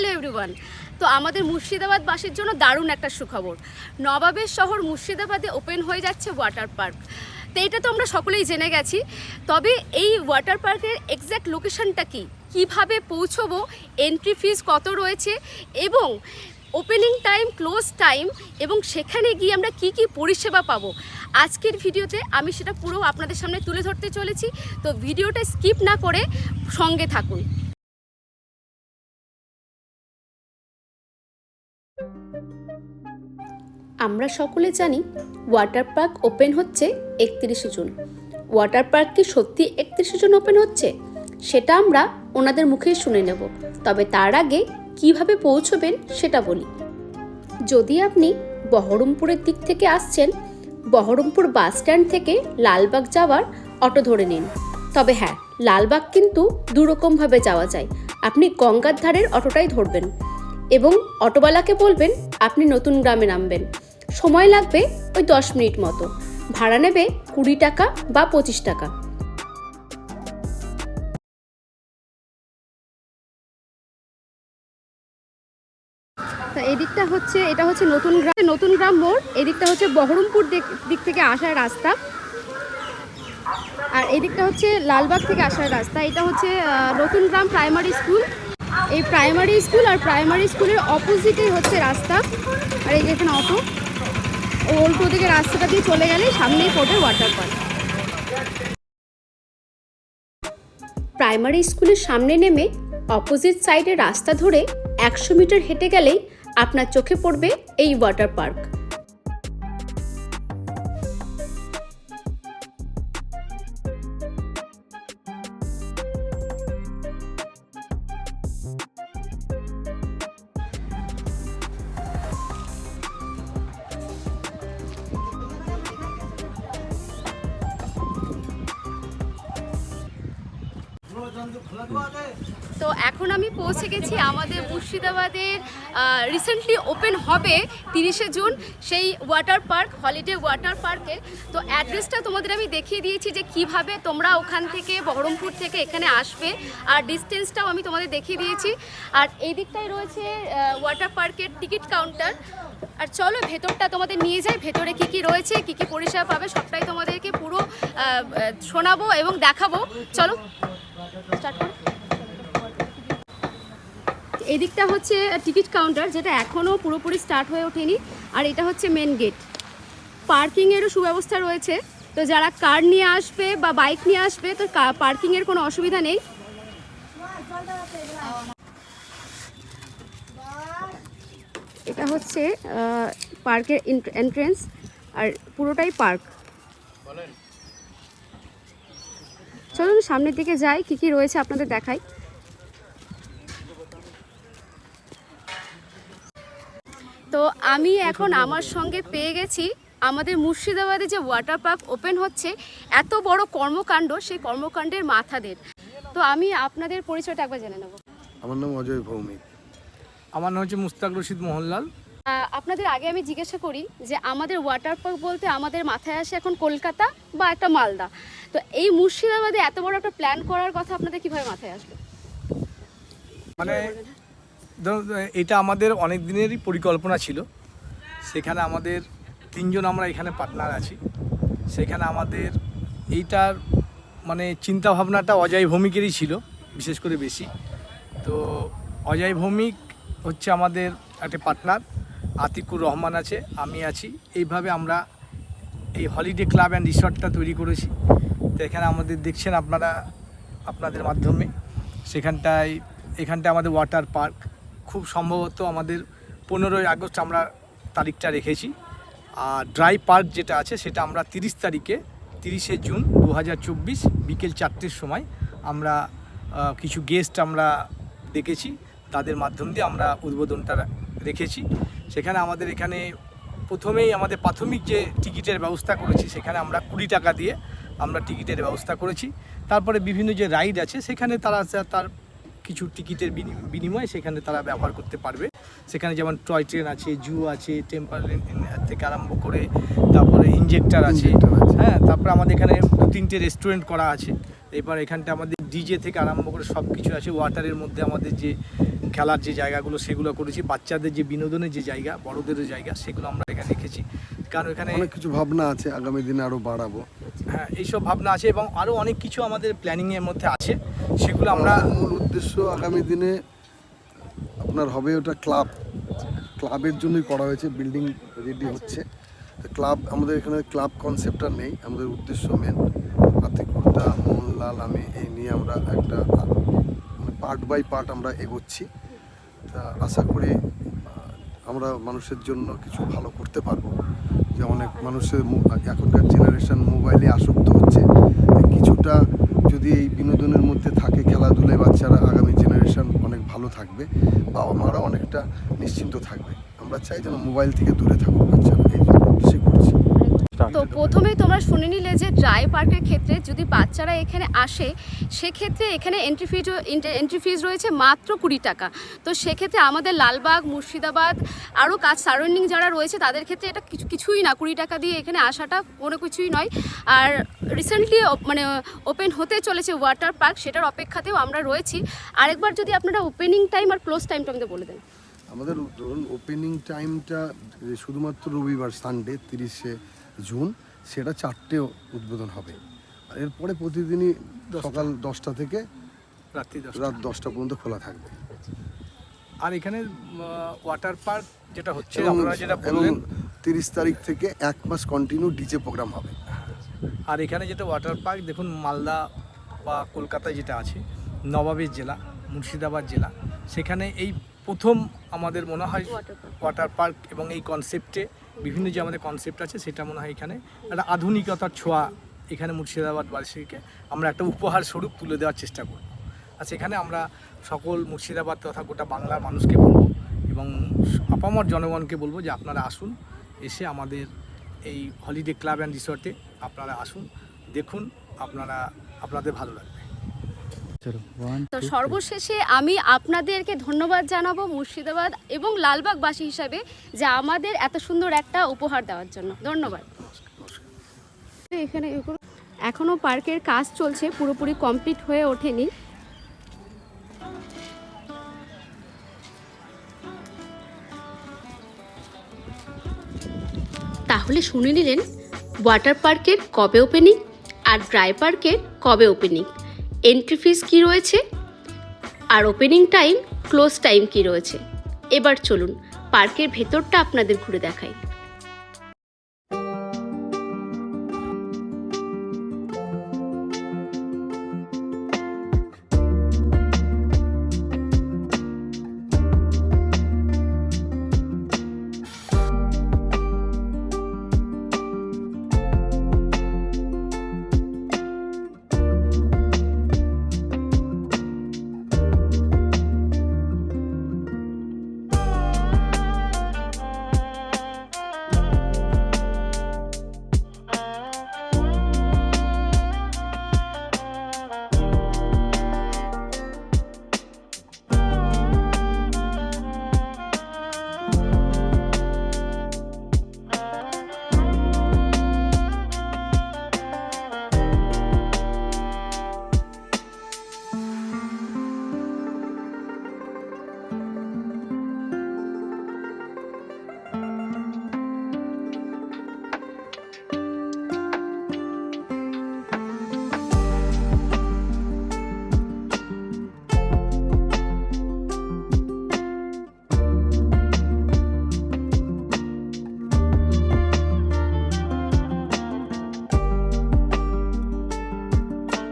Hello everyone তো আমাদের মুর্শিদাবাদবাসীর জন্য দারুণ একটা সুখবর। নবাবের শহর মুর্শিদাবাদে ওপেন হয়ে যাচ্ছে ওয়াটার পার্ক তো এটা তো আমরা সকলেই জেনে গেছি। তবে এই ওয়াটার পার্কের এক্স্যাক্ট লোকেশনটা কি? কীভাবে পৌঁছবো? এন্ট্রি ফিজ কত রয়েছে? এবং ওপেনিং টাইম ক্লোজ টাইম এবং সেখানে গিয়ে আমরা কি কি পরিষেবা পাবো? আজকের ভিডিওতে আমি সেটা পুরো আপনাদের সামনে তুলে ধরতে চলেছি। তো ভিডিওটা স্কিপ না করে সঙ্গে থাকুন। আমরা সকলে জানি ওয়াটার পার্ক ওপেন হচ্ছে একত্রিশে জুন। ওয়াটার পার্ক কি সত্যি একত্রিশে জুন ওপেন হচ্ছে? সেটা আমরা ওনাদের মুখেই শুনে নেব। তবে তার আগে কীভাবে পৌঁছবেন সেটা বলি। যদি আপনি বহরমপুরের দিক থেকে আসছেন, বহরমপুর বাস স্ট্যান্ড থেকে লালবাগ যাওয়ার অটো ধরে নিন। তবে হ্যাঁ লালবাগ কিন্তু দুরকমভাবে যাওয়া যায়। আপনি গঙ্গার ধারের অটোটাই ধরবেন। এবং অটোওয়ালাকে বলবেন, আপনি নতুন গ্রামে নামবেন। সময় লাগবে ওই দশ মিনিট মতো। ভাড়া নেবে কুড়ি টাকা বা পঁচিশ টাকা। তা এদিকটা হচ্ছে, এটা হচ্ছে নতুন গ্রাম নতুন গ্রাম মোড়। এদিকটা হচ্ছে বহরমপুর দিক- থেকে আসার রাস্তা। আর এদিকটা হচ্ছে লালবাগ থেকে আসার রাস্তা। এটা হচ্ছে নতুন গ্রাম প্রাইমারি স্কুল। এই প্রাইমারি স্কুল আর প্রাইমারি স্কুলের অপোজিটেই হচ্ছে রাস্তা। আর এই যে এখানে অটো। উল্টো দিকে রাস্তাটা দিয়ে চলে গেলে সামনেই পড়বে ওয়াটার পার্ক। প্রাইমারি স্কুলের সামনে নেমে অপোজিট সাইডে রাস্তা ধরে একশো মিটার হেঁটে গেলেই আপনার চোখে পড়বে এই ওয়াটার পার্ক। তো এখন আমি পৌঁছে গেছি আমাদের মুর্শিদাবাদের রিসেন্টলি ওপেন হবে তিরিশে জুন সেই ওয়াটার পার্ক হলিডে ওয়াটার পার্কে তো অ্যাড্রেসটা তোমাদের আমি দেখিয়ে দিয়েছি যে কীভাবে তোমরা ওখান থেকে বহরমপুর থেকে এখানে আসবে আর ডিস্টেন্সটাও আমি তোমাদের দেখিয়ে দিয়েছি। আর এই দিকটাই রয়েছে ওয়াটার পার্কের টিকিট কাউন্টার আর চলো ভেতরটা তোমাদের নিয়ে যাই, ভেতরে কি কি রয়েছে, কি কি পরিষেবা পাবে, সবটাই তোমাদেরকে পুরো শোনাবো এবং দেখাবো। চলো স্টার্ট এদিকটা হচ্ছে টিকিট কাউন্টার যেটা এখনও পুরোপুরি স্টার্ট হয়ে ওঠেনি। আর এটা হচ্ছে মেন গেট পার্কিংয়েরও সুব্যবস্থা রয়েছে। তো যারা কার নিয়ে আসবে বা বাইক নিয়ে আসবে তো পার্কিংয়ের কোনো অসুবিধা নেই। এটা হচ্ছে পার্কের এন্ট্রেন্স আর পুরোটাই পার্ক চলুন সামনের দিকে যাই কি কি রয়েছে আপনাদের দেখাই তো আমি এখন আমার সঙ্গে পেয়ে গেছি আমাদের মুর্শিদাবাদে যে ওয়াটার পার্ক ওপেন হচ্ছে এত বড় কর্মকাণ্ড সেই কর্মকাণ্ডের মাথাদের। তো আমি আপনাদের পরিচয়টা একবার জেনে নেব। আমার নাম অজয় ভৌমিক। আমার নাম হচ্ছে মুস্তাক রশিদ মোহনলাল। আপনাদের আগে আমি জিজ্ঞাসা করি যে আমাদের ওয়াটার পার্ক বলতে আমাদের মাথায় আসে এখন কলকাতা বা একটা মালদা। তো এই মুর্শিদাবাদে এত বড় একটা প্ল্যান করার কথা আপনাদের কীভাবে মাথায় আসলো? মানে ধরুন, এটা আমাদের অনেক দিনেরই পরিকল্পনা ছিল। সেখানে আমাদের তিনজন আমরা এখানে পার্টনার আছি। সেখানে আমাদের এইটার মানে চিন্তা ভাবনাটা অজয় ভৌমিকেরই ছিল, বিশেষ করে বেশি। তো অজয় ভৌমিক হচ্ছে আমাদের একটা পার্টনার আতিকুর রহমান আছে, আমি আছি। এইভাবে আমরা এই হলিডে ক্লাব অ্যান্ড রিসর্টটা তৈরি করেছি। তো এখানে আমাদের দেখছেন আপনারা, আপনাদের মাধ্যমে। সেখানটায় এখানটা আমাদের ওয়াটার পার্ক খুব সম্ভবত আমাদের পনেরোই আগস্ট আমরা তারিখটা রেখেছি। আর ড্রাই পার্ক যেটা আছে, সেটা আমরা তিরিশ তারিখে, তিরিশে জুন দু হাজার চব্বিশ বিকেল চারটের সময় আমরা কিছু গেস্ট আমরা ডেকেছি তাদের মাধ্যম দিয়ে আমরা উদ্বোধনটা রেখেছি। সেখানে আমাদের এখানে প্রথমেই আমাদের প্রাথমিক যে টিকিটের ব্যবস্থা করেছি, সেখানে আমরা কুড়ি টাকা দিয়ে আমরা টিকিটের ব্যবস্থা করেছি। তারপরে বিভিন্ন যে রাইড আছে, সেখানে তারা, তার কিছু টিকিটের বিনিময়ে সেখানে তারা ব্যবহার করতে পারবে। সেখানে যেমন টয় ট্রেন আছে জু আছে টেম্পার থেকে আরম্ভ করে তারপরে ইঞ্জেক্টার আছে। হ্যাঁ তারপরে আমাদের এখানে দু তিনটে রেস্টুরেন্ট করা আছে। এবার এখানটা আমাদের ডিজে থেকে আরম্ভ করে সব কিছু আছে ওয়াটারের মধ্যে আমাদের যে খেলার যে জায়গাগুলো সেগুলো করেছি। বাচ্চাদের যে বিনোদনের যে জায়গা বড়দের জায়গা সেগুলো আমরা এখানে রেখেছি। কারণ এখানে অনেক কিছু ভাবনা আছে আগামী দিনে আরও বাড়াবো। হ্যাঁ এইসব ভাবনা আছে এবং আরও অনেক কিছু আমাদের প্ল্যানিংয়ের মধ্যে আছে। সেগুলো আমরা আমরা মূল উদ্দেশ্য আগামী দিনে আপনার হবে ওটা ক্লাব। ক্লাবের জন্যই করা হয়েছে বিল্ডিং রেডি হচ্ছে। ক্লাব আমাদের এখানে ক্লাব কনসেপ্টটা নেই, আমাদের উদ্দেশ্য মেন আতিকুর্তা মোহনলাল, আমি এই নিয়ে আমরা একটা পার্ট বাই পার্ট আমরা এগোচ্ছি। তা আশা করি আমরা মানুষের জন্য কিছু ভালো করতে পারব। যে অনেক মানুষের এখনকার জেনারেশান মোবাইলে আসক্ত হচ্ছে। কিছুটা যদি এই বিনোদনের মধ্যে থাকে খেলাধুলায় বাচ্চারা, আগামী জেনারেশন ভালো থাকবে বাবা মারা অনেকটা নিশ্চিন্ত থাকবে। আমরা চাই যেন মোবাইল থেকে দূরে থাকুক বাচ্চারা, এই জন্য তো প্রথমেই তোমরা শুনে নিলে যে ড্রাই পার্কের ক্ষেত্রে যদি বাচ্চারা এখানে আসে সেক্ষেত্রে এখানে এন্ট্রি ফিজ এন্ট্রি ফিজ রয়েছে মাত্র কুড়ি টাকা। তো সেক্ষেত্রে আমাদের লালবাগ মুর্শিদাবাদ আরও কাজ সারাউন্ডিং যারা রয়েছে তাদের ক্ষেত্রে এটা কিছু কিছুই না। কুড়ি টাকা দিয়ে এখানে আসাটা কোনো কিছুই নয়। আর রিসেন্টলি মানে ওপেন হতে চলেছে ওয়াটার পার্ক সেটার অপেক্ষাতেও আমরা রয়েছি। আরেকবার যদি আপনারা ওপেনিং টাইম আর ক্লোজ টাইমটা আমাদের বলে দেন। আমাদের ওপেনিং টাইমটা শুধুমাত্র রবিবার সানডে তিরিশে জুন সেটা চারটে উদ্বোধন হবে। আর এরপরে প্রতিদিনই সকাল দশটা থেকে রাত্রি দশটা। রাত দশটা পর্যন্ত খোলা থাকবে। আর এখানে ওয়াটার পার্ক যেটা হচ্ছে এবং আপনারা যেটা বললেন। তিরিশ তারিখ থেকে এক মাস কন্টিনিউ ডিজে প্রোগ্রাম হবে। আর এখানে যেটা ওয়াটার পার্ক দেখুন মালদা বা কলকাতায় যেটা আছে নবাবের জেলা মুর্শিদাবাদ জেলা সেখানে এই প্রথম আমাদের মনে হয় ওয়াটার পার্ক এবং এই কনসেপ্টে বিভিন্ন যে আমাদের কনসেপ্ট আছে, সেটা মনে হয় এখানে। একটা আধুনিকতার ছোঁয়া এখানে মুর্শিদাবাদবাসীকে আমরা একটা উপহার স্বরূপ তুলে দেওয়ার চেষ্টা করব। আর সেখানে আমরা সকল মুর্শিদাবাদ তথা গোটা বাংলার মানুষকে বলব এবং আপামর জনগণকে বলব যে আপনারা আসুন, এসে আমাদের এই হলিডে ক্লাব অ্যান্ড রিসর্টে আপনারা আসুন, দেখুন, আপনারা, আপনাদের ভালো লাগবে। তো সর্বশেষে আমি আপনাদেরকে ধন্যবাদ জানাব মুর্শিদাবাদ এবং লালবাগবাসী হিসাবে যে আমাদের এত সুন্দর একটা উপহার দেওয়ার জন্য। ধন্যবাদ। এখানে এখনও পার্কের কাজ চলছে পুরোপুরি কমপ্লিট হয়ে ওঠেনি। তাহলে শুনে নিলেন ওয়াটার পার্কের কবে ওপেনিং আর ড্রাই পার্কের কবে ওপেনিং। এন্ট্রি ফিস কী রয়েছে? আর ওপেনিং টাইম ক্লোজ টাইম কী রয়েছে? এবার চলুন পার্কের ভেতরটা আপনাদের ঘুরে দেখাই।